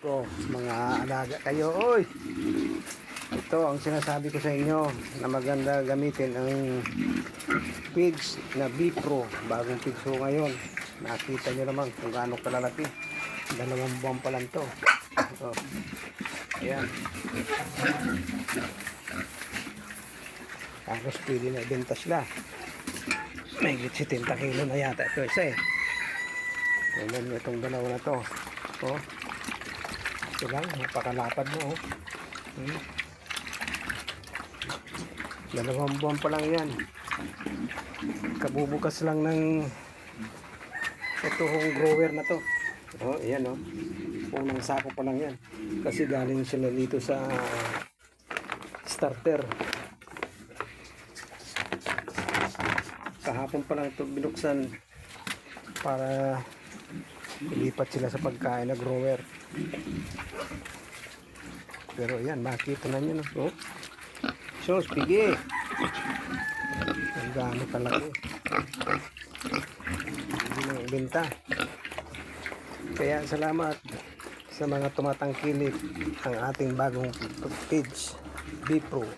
ko, mga alaga kayo, oy! Ito ang sinasabi ko sa inyo na maganda gamitin ang pigs na B-Pro. Bagong pigs ko ngayon. Nakita nyo naman kung gaano kalalaki. Dalawang buwan pa lang to. Ito. Ayan. Tapos pwede na ibenta sila. May 70 kilo na yata ito isa eh. Tingnan nyo itong dalawa na to. Oh. Ito lang, napakalapad mo oh. Hmm. Dalawang buwan pa lang yan. Kabubukas lang ng ito hong grower na to. Oh, ayan oh. Unang sako pa lang yan. Kasi galing sila dito sa starter. Kahapon pa lang ito binuksan para ilipat sila sa pagkain na grower. Pero ayan, makita na nyo. No? Oh. So, pigi. Ang gano kalaki. Hindi na ibenta. Kaya salamat sa mga tumatangkilik ang ating bagong page, B-Pro.